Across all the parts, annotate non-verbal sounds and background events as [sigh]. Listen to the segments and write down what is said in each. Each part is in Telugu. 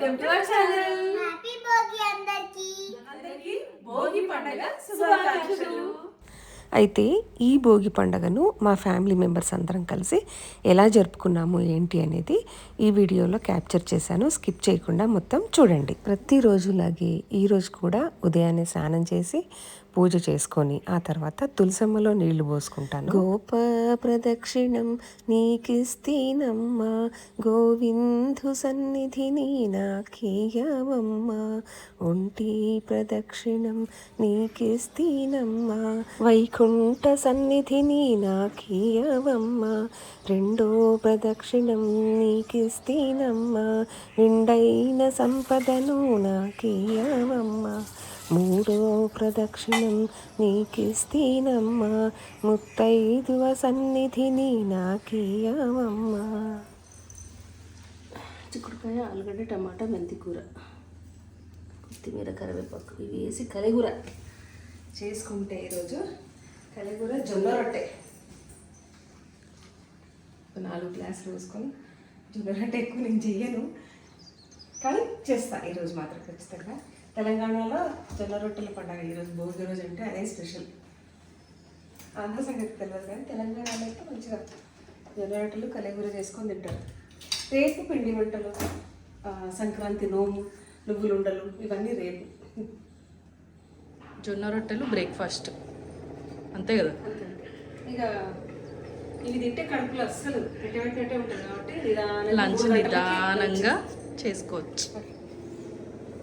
Welcome to our channel happy Bhogi అందరికి అందరికీ భోగి పండగ శుభాకాంక్షలు. అయితే ఈ భోగి పండుగను మా ఫ్యామిలీ మెంబర్స్ అందరం కలిసి ఎలా జరుపుకున్నాము ఏంటి అనేది ఈ వీడియోలో క్యాప్చర్ చేశాను. స్కిప్ చేయకుండా మొత్తం చూడండి. ప్రతిరోజులాగే ఈ రోజు కూడా ఉదయాన్నే స్నానం చేసి పూజ చేసుకొని ఆ తర్వాత తులసమ్మలో నీళ్ళు పోసుకుంటాను. గోప ప్రదక్షిణం నీకిస్తీనమ్మ గోవిందు సన్నిధిని నాకేయవమ్మ ఒంటి ప్రదక్షిణం నీకిస్తీనమ్మ. వైకుంఠ సన్నిధిని నాకేయవమ్మ. రెండో ప్రదక్షిణం నీకిస్తీనమ్మ. నిండైన సంపదను నాకేయవమ్మ. మూడో ప్రదక్షిణం నీకిస్తీనమ్మ. ముత్తైదువ సన్నిధిని నాకేయవమ్మ. చిక్కుడుకాయ ఆలుగడ్డ టమాటా మెంతి కూర కొత్తిమీర కరివేపాకు ఇవి వేసి కలిగూర చేసుకుంటే ఈరోజు కలిగూర జొన్న రొట్టె. ఒక నాలుగు గ్లాసులు వేసుకొని జొన్న రొట్టె ఎక్కువ నేను చెయ్యను. కానీ చేస్తాను ఈరోజు మాత్రం ఖచ్చితంగా. తెలంగాణలో జొన్న రొట్టెల పండుగ ఈరోజు భోగి రోజు అంటే అదే స్పెషల్. ఆంధ్ర సంగతి తెలియదు కానీ తెలంగాణలో అయితే మంచిగా జొన్న రొట్టెలు కలిగూర చేసుకొని తింటారు. రేపు పిండి వంటలు సంక్రాంతి నోము నువ్వులు ఉండలు ఇవన్నీ రేపు. జొన్న రొట్టెలు బ్రేక్ఫాస్ట్. అంతే కదా? ఇక ఇవి తింటే కడుపులో అస్సలు పెట్టే పెట్టే ఉంటుంది కాబట్టి లంచ్ నిదానంగా చేసుకోవచ్చు.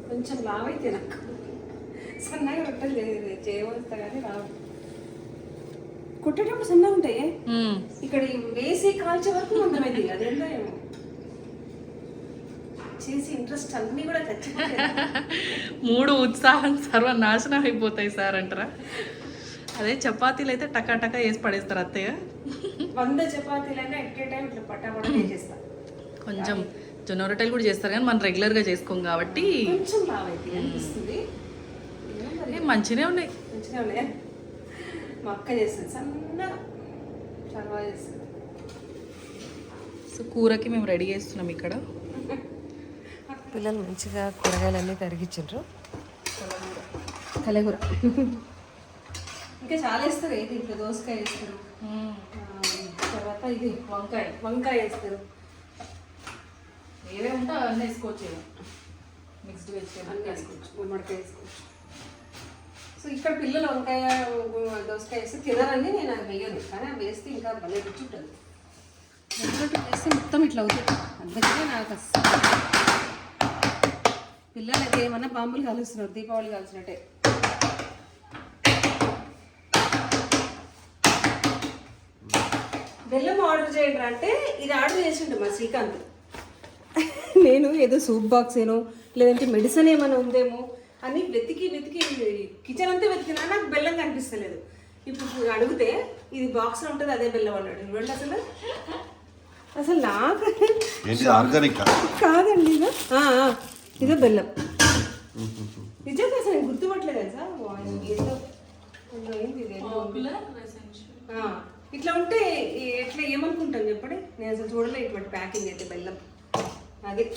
కొంచెం లావైతే నాకు. సన్నగా రొట్టెలు చేయవస్తా కానీ రావు. కుట్టేటప్పుడు సన్నగా ఉంటాయి. ఇక్కడ వేసి కాల్చే వరకు మందమైంది అదేంటో ఏమో. చేసి ఇంట్రెస్ట్ అన్నీ కూడా [laughs] మూడు ఉత్సాహం సర్వనాశనం అయిపోతాయి సార్ అంటారా? అదే చపాతీలు అయితే టకా టకా వేసి పడేస్తారు అత్తయ్య. వంద చపాతీలైనా ఎట్ టైం ఇట్లా పటాపట కొంచెం జొన్న రొట్టెలు కూడా చేస్తారు కానీ మనం రెగ్యులర్గా చేసుకోం కాబట్టి కొంచెం అనిపిస్తుంది. మంచిగానే ఉన్నాయి. మంచిగా ఉన్నాయా. మా అక్క చేస్తుంది. సన్నగా చాలా బాగా చేస్తుంది. సో కూరకి మేము రెడీ చేస్తున్నాం ఇక్కడ. పిల్లలు మంచిగా కూరగాయలన్నీ తరిగించారు కలగూర. ఇంకా చాలా వేస్తారు ఇంట్లో దోసకాయ వేస్తారు. తర్వాత ఇది వంకాయ. వంకాయ వేస్తారు. ఏవే ఉంటే అవన్నీ వేసుకోవచ్చు మిక్స్డ్ అన్నీ వేసుకోవచ్చు గుమ్మడికాయ వేసుకోవచ్చు. సో ఇక్కడ పిల్లలు వంకాయ దోసకాయ వేస్తే తినరని నేను అది వేయను. కానీ అవి వేస్తే ఇంకా భలే రుచి ఉంటుంది. వేస్తే మొత్తం ఇట్లా అవుతుంది. అందుకనే నాకు అస్సలు. పిల్లలు అయితే ఏమన్నా బాంబులు కాలుస్తున్నారు దీపావళి కాల్చినట్టే. బెల్లం ఆర్డర్ చేయండి అంటే ఇది ఆర్డర్ చేసిండు మా శ్రీకాంత్. నేను ఏదో సూప్ బాక్స్ ఏనో లేదంటే మెడిసిన్ ఏమైనా ఉందేమో అని వెతికి వెతికి కిచెన్ అంతా వెతికినా నాకు బెల్లం కనిపిస్తలేదు. ఇప్పుడు అడిగితే ఇది బాక్స్లో ఉంటుంది అదే బెల్లం అన్నాడు. ఇవ్వండి అసలు? అసలు నాకు ఆర్గానిక్? కాదండి ఇదో. ఆ, ఆ, ఇదో బెల్లం. నిజంగా అసలు నేను గుర్తుపట్టలేదు వాయ్, ఏదో ఏదో ఏంది ఇట్లా ఉంటే ఎట్లా ఏమనుకుంటాను చెప్పండి? నేను అసలు చూడలే ఇటువంటి ప్యాకింగ్ అయితే బెల్లం. అది.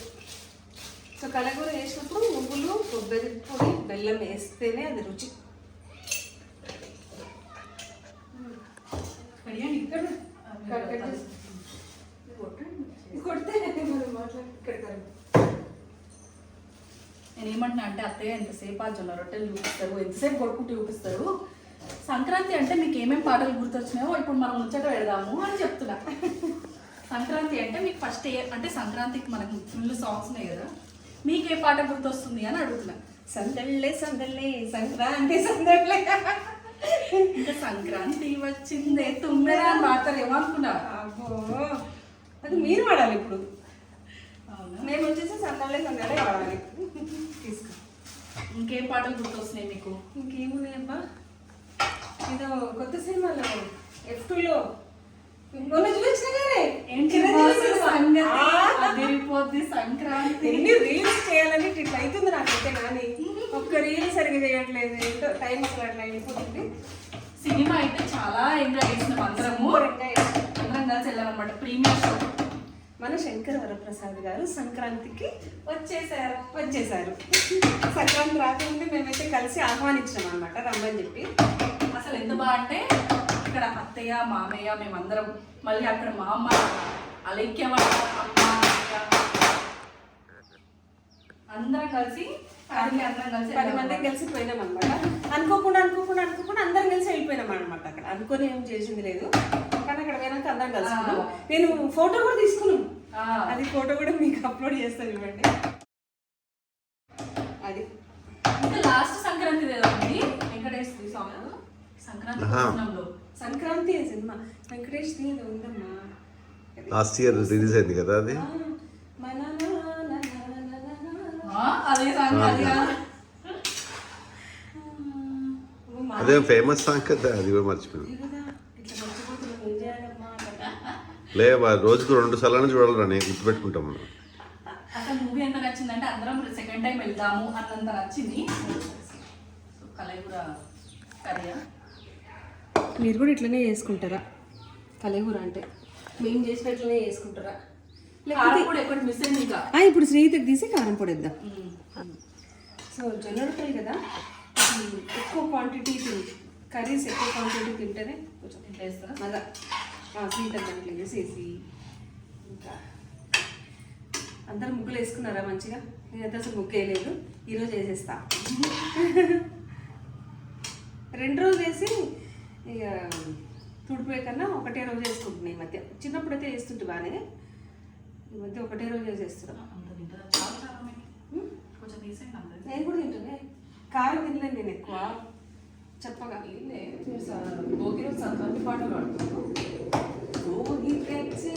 సో కలగూర వేసినప్పుడు నువ్వులు కొబ్బరి పొడి బెల్లం వేస్తేనే అది రుచి. ఇక్కడ. కొడితే. నేను ఏమంటున్నా అంటే అత్తయ్య ఎంతసేపు ఆ జొన్న రొట్టెలు చూపిస్తారు. ఎంతసేపు కొడుకుంటూ చూపిస్తారు? సంక్రాంతి అంటే మీకు ఏమేమి పాటలు గుర్తొచ్చినాయో ఇప్పుడు మనం ముచ్చట పెడదాము అని చెప్తున్నా. సంక్రాంతి అంటే మీకు ఫస్ట్ ఏ అంటే సంక్రాంతికి మనకు ఫుల్ సాంగ్స్ ఉన్నాయి కదా. మీకు ఏ పాట గుర్తొస్తుంది అని అడుగుతున్నా. సందళ్ళే సందళ్ళే సంక్రాంతి సందళ్ళే. ఇంకా సంక్రాంతి వచ్చిందే తుమ్మెరా అని పాడతారు ఏమనుకున్నా అది మీరు వాడాలి ఇప్పుడు. మేము వచ్చేసి సందళ్ళే సందళ్ళే వాడాలి తీసుకో ఇంకేం పాటలు గుర్తొస్తున్నాయి మీకు? ఇంకేమున్నాయబ్బా? ఏదో కొత్త సినిమాలో ఎఫ్ టూలో మొన్న చూపించిన అదిరిపోద్ది సంక్రాంతి. ఎన్ని రీల్స్ చేయాలని ఇట్లా అవుతుంది నాకైతే కానీ ఒక్క రీల్ సరిగ్గా చేయట్లేదు. ఏంటో టైం అసలు అట్లా అయిపోతుంది. సినిమా అయితే చాలా ఎంజాయ్ చేసినాం అందరము. అందరం కలిసి వెళ్ళామన్నమాట. Premier show. మన శంకర్ వరప్రసాద్ గారు సంక్రాంతికి వచ్చేసారు. వచ్చేసారు. సంక్రాంతి రాకముందే మేమైతే కలిసి ఆహ్వానించాం అనమాట రమ్మని చెప్పి. అసలు ఎంత బాగా అంటే ఇక్కడ అత్తయ్య మామయ్య మేమందరం మళ్ళీ అక్కడ మా అమ్మ అలైక్య అందరం కలిసి ఫ్యామిలీ అందరం కలిసి పది మంది కలిసి పోయినాం అనమాట అనుకోకుండా అనుకోకుండా అనుకోకుండా అందరం కలిసి వెళ్ళిపోయినాం అనమాట అక్కడ. అనుకొని ఏం చేసింది లేదు. కానీ అక్కడ పోయినాక అందరం కలుసుకున్నాం నేను ఫోటో కూడా తీసుకున్నాను. అది ఫోటో కూడా మీకు అప్లోడ్ చేస్తాను ఇవ్వండి అది ఇంకా లాస్ట్ సంక్రాంతి ఏదో ఉంది వెంకటేశ్వరి స్వామి సంక్రాంతి సినిమా. వెంకటేష్ ఉందమ్మా. లాస్ట్ ఇయర్ రిలీజ్ అయింది కదా అది? అదే ఫేమస్ సాంగ్ కదా అది కూడా మర్చిపోయింది కదా, ఇట్లా మర్చిపోతున్నాం. ఏం చేయాలమ్మా లే వా- రోజుకు రెండు సార్లు చూడాలి నేను గుర్తుపెట్టుకుంటాం మనం అసలు మూవీ ఎంత నచ్చిందంటే అందరం సెకండ్ టైం వెళ్దాము అన్నంత నచ్చింది. సో కలగూర కర్రీయా మీరు కూడా ఇట్లనే చేసుకుంటారా? కలేగూర అంటే. మేము చేసుకుంటారా? అయింది ఇంకా. ఆ, ఇప్పుడు స్నేహితుడికి తీసి కారం పొడి వేద్దాం. సో జొన్న రొట్టెలు కదా ఎక్కువ క్వాంటిటీ కర్రీస్ ఎక్కువ క్వాంటిటీ తింటేనే కొంచెం ఇట్లా వేస్తారా స్వీట్ దాంట్లో వేసేసి ఇంకా అందరు ముగ్గులు వేసుకున్నారా మంచిగా? నేనైతే అసలు ముగ్గు వేయలేదు. ఈరోజు వేసేస్తా. [laughs] రెండు రోజులు వేసి ఇక తుడిపోయే కన్నా ఒకటే రోజు వేసుకుంటున్నాయి ఈ మధ్య. చిన్నప్పుడు అయితే వేస్తుంటే బాగానే ఈ మధ్య ఒకటే రోజు వేసేస్తున్నాం. నేను కూడా తింటానే. కారం తినలేను నేను ఎక్కువ. చెప్పగా భోగి రోజు సంక్రాంతి పాట పాడుతున్నాను భోగి తెచ్చి.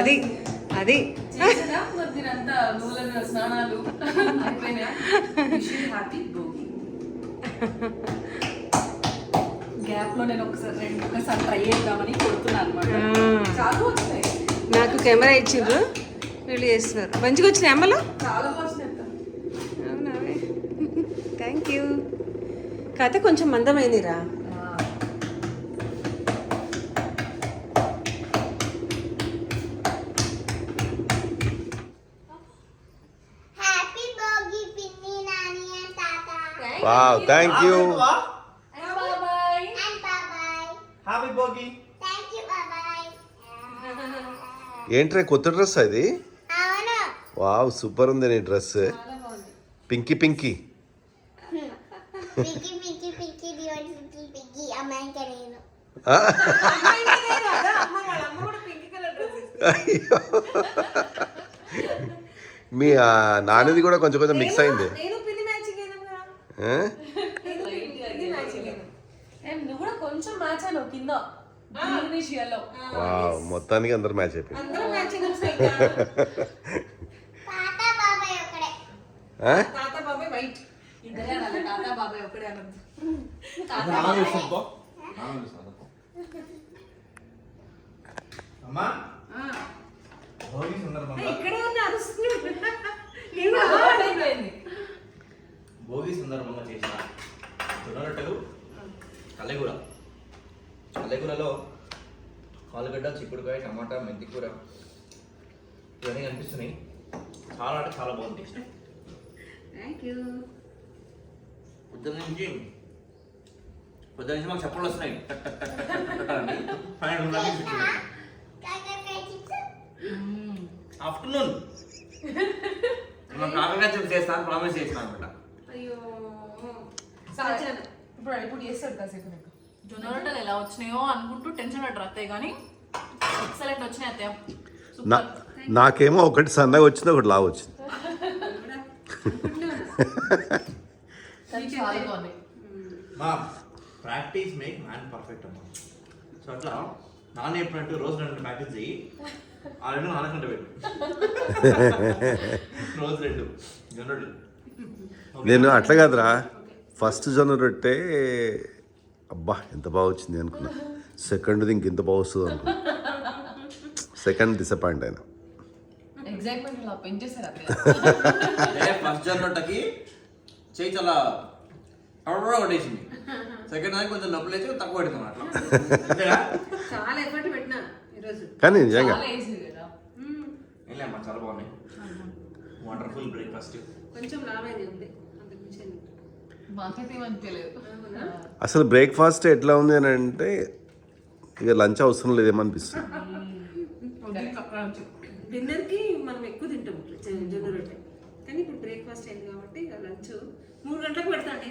అది అది. మరి మీరంతా స్నానాలు అయిపోయినాయా? హ్యాపీ భోగి గ్యాప్లో నేను ఒకసారి రెండు ఒకసారి ట్రై చేద్దామని కొడుతున్నాను అనమాట ఆ. చాలా నాకు కెమెరా ఇచ్చిండ్రు. వీళ్ళు చేస్తున్నారు. మంచిగా వచ్చినాయి అమ్మలు? చాలా అవునా? [laughs] థ్యాంక్ యూ కథ కొంచెం మందమైందిరా. Wow thank you happy Bhogi ఏంట్రా కొత్త డ్రెస్ అది? అవును. వావ్ సూపర్ ఉంది నీ డ్రెస్. పింకీ పింకీ. [laughs] మీ నాన్నది కూడా కొంచెం కొంచెం మిక్స్ అయింది నేను పిన్ని మ్యాచింగ్ ఆ? నువ్వు కూడా కొంచెం మ్యాచ్ కింద. వావ్ మొత్తానికి అందరు మ్యాచ్ అయిపోయింది ఇక్కడే ఉన్న అయిపోయింది భోగి సందర్భంగా చేసిన జొన్న రొట్టెలు కల్లెగూర. కల్లెగూరలో ఆలుగడ్డ చిక్కుడుకాయ టమాటా మెంతి కూర ఇవన్నీ కనిపిస్తున్నాయి. చాలా అంటే చాలా బాగుంది టేస్ట్. థ్యాంక్ యూ పొద్దున్న నుంచి పొద్దున్న నుంచి మాకు చప్పట్లు వస్తున్నాయి. Chips afternoon. [laughs] మనం కాకరకాయ చిప్స్ చేస్తాను ప్రామిస్ చేసిన అనమాట. ఇప్పుడు ఇప్పుడు చేస్తాడు కాసేపు నాకు. జొన్న రొట్టెలు ఎలా వచ్చినాయో అనుకుంటూ టెన్షన్ పడ్డారు అత్తయ్య కానీ ఎక్సలెంట్ వచ్చినాయి అత్తయ్య. నా నాకేమో ఒకటి సన్నగా వచ్చింది ఒకటి లావు వచ్చింది. [laughs] ప్రాక్టీస్ మేక్ మ్యాన్ పర్ఫెక్ట్ అమ్మా. సో అట్లా నాన్న చెప్పినట్టు రోజు రెండు ప్రాక్టీస్ చెయ్యి. ఆ రెండు నాన్నకంటే పెట్టు [laughs] రోజు రెండు నేను అట్లా కాదురా. ఫస్ట్ జొన్న రొట్టె అబ్బా ఎంత బాగా వచ్చింది అనుకున్నా. సెకండ్ది ఇంక ఎంత బాగా వస్తుంది అనుకున్నా. సెకండ్ డిసప్పాయింట్ అయినా. ఫస్ట్ జొన్నటకి చేయి చాలా టవర్ కొట్టేసింది. సెకండ్ దానికి కొంచెం నొప్పులు వేసి తక్కువ పెడతాం అట్లా. అంతేగా చాలా ఎఫర్ట్ పెట్టినా ఈరోజు. కానీ నిజంగా. చాలా ఈజీ కదా. ఏం లేమ్మా చాలా బాగున్నాయి. వండర్ఫుల్ బ్రేక్ఫాస్ట్ కొంచెం ఉంది అంతకు మించి ఏం లేదు. మాకైతే ఏమనిపించలేదు అవునా? అసలు బ్రేక్ఫాస్ట్ ఎట్లా ఉంది అని అంటే ఇక లంచ్ అవసరం లేదేమో అనిపిస్తుంది డిన్నర్కి మనం ఎక్కువ తింటాం జొన్న రొట్టె కానీ ఇప్పుడు బ్రేక్ఫాస్ట్ అయింది కాబట్టి ఇక లంచ్ మూడు గంటలకు పెడతాండి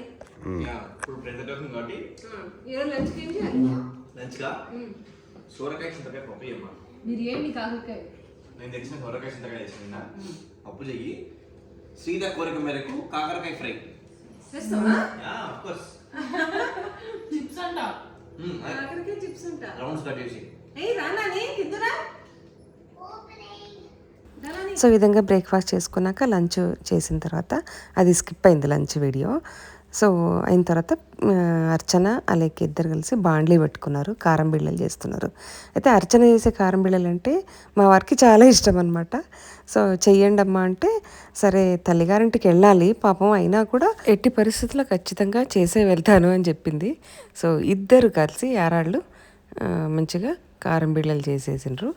ఇప్పుడు అవుతుంది కాబట్టి. ఈరోజు లంచ్కి ఏం చేయాలి? లంచ్గా సూరకాయ చింతకాయ పప్పు చేయమ్మా. బిర్యానీ కాకరకాయ. నేను తెచ్చిన సొరకాయ చింతకాయ చేసిన అప్పు చెయ్యి సీత కోరిక మేరకు కాకరకాయ ఫ్రై. చేస్తావా ఆఫ్ కోర్స్ చిప్స్ అంట. ఆఖరికి చిప్స్ ఉంటా రౌండ్స్ కట్ చేసి. ఏ రానాని కిందరా సో ఈ విధంగా బ్రేక్ఫాస్ట్ చేసుకున్నాక లంచ్ చేసిన తర్వాత అది స్కిప్ అయింది లంచ్ వీడియో. సో అయిన తర్వాత అర్చన అలాగే ఇద్దరు కలిసి బాండ్లీ పెట్టుకున్నారు కారం బిళ్ళలు చేస్తున్నారు. అయితే అర్చన చేసే కారం బిళ్ళలు అంటే మా వారికి చాలా ఇష్టం అనమాట సో చెయ్యండి అమ్మా అంటే సరే తల్లిగారింటికి వెళ్ళాలి పాపం అయినా కూడా ఎట్టి పరిస్థితుల్లో ఖచ్చితంగా చేసే వెళ్తాను అని చెప్పింది. సో ఇద్దరు కలిసి యారాళ్ళు మంచిగా కారం బిళ్ళలు చేసేసిండ్రు.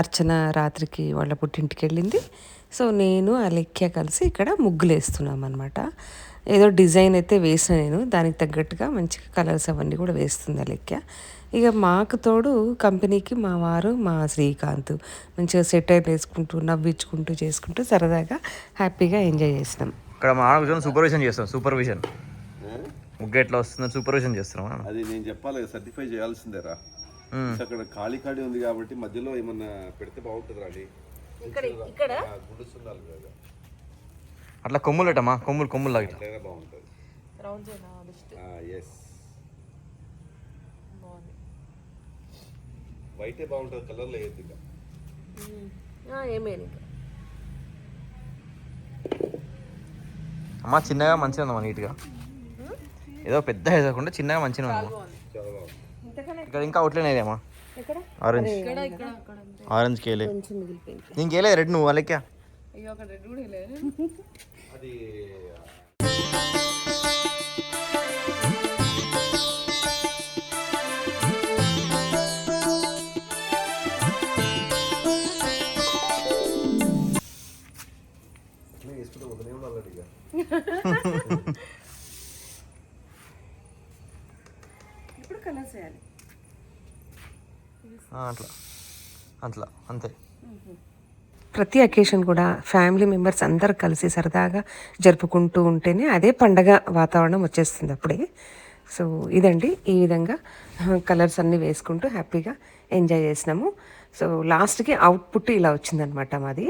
అర్చన రాత్రికి వాళ్ళ పుట్టింటికి వెళ్ళింది. సో నేను అలెక్య కలిసి ఇక్కడ ముగ్గులు వేస్తున్నాం అనమాట ఏదో డిజైన్ అయితే వేసిన నేను. దానికి తగ్గట్టుగా మంచిగా కలర్స్ అవన్నీ కూడా వేస్తుంది అలెక్య ఇక మాకు తోడు కంపెనీకి మా వారు మా శ్రీకాంత్ మంచిగా సెటైర్ వేసుకుంటూ నవ్వించుకుంటూ చేసుకుంటూ సరదాగా హ్యాపీగా ఎంజాయ్ చేసినాం. ఇక్కడ మా ఆడ సూపర్విజన్ చేస్తాం సూపర్విజన్ ముగ్గు ఎట్లా వస్తుందో సూపర్విజన్ చేస్తున్నాం అది నేను చెప్పాలి సర్టిఫై చేయాల్సిందేరా అక్కడ ఖాళీ ఖాళీ ఉంది కాబట్టి మధ్యలో ఏమన్నా పెడితే బాగుంటుంది రాని ఇక్కడ ఇక్కడ? కదా. అట్లా కొమ్ములు పెట్టమ్మా కొమ్ములు కొమ్ములు లాగా ఇట్లా. బాగుంటుంది. ఎస్ వైటే బాగుంటుంది కలర్ లేదు ఇక. ఏమైనా ఇంకా. అమ్మా చిన్నగా మంచిగా ఉందమ్మా నీట్గా. ఏదో పెద్ద వేసకుండా చిన్నగా మంచిగా ఉందమ్మా ఇక్కడ ఇంకా అవుట్లైన్ ఏదేమ్మా ఆరెంజ్ ఆరెంజ్ కేలే ఇంకేలే రెడ్ నువ్వు వాళ్ళకి [laughs] అది ఇప్పుడు కలర్స్ వేయాలి అట్లా. అట్లా. అంతే. ప్రతి అకేషన్ కూడా ఫ్యామిలీ మెంబర్స్ అందరు కలిసి సరదాగా జరుపుకుంటూ ఉంటేనే అదే పండగ వాతావరణం వచ్చేస్తుంది అప్పుడే. సో ఇదండి. ఈ విధంగా కలర్స్ అన్నీ వేసుకుంటూ హ్యాపీగా ఎంజాయ్ చేసినాము. సో లాస్ట్కి అవుట్పుట్ ఇలా వచ్చిందనమాట మాది.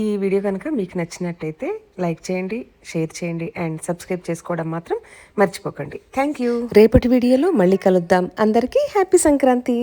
ఈ వీడియో కనుక మీకు నచ్చినట్టయితే లైక్ చేయండి షేర్ చేయండి అండ్ సబ్స్క్రైబ్ చేసుకోవడం మాత్రం మర్చిపోకండి. థ్యాంక్ యూ రేపటి వీడియోలో మళ్ళీ కలుద్దాం. అందరికీ హ్యాపీ సంక్రాంతి.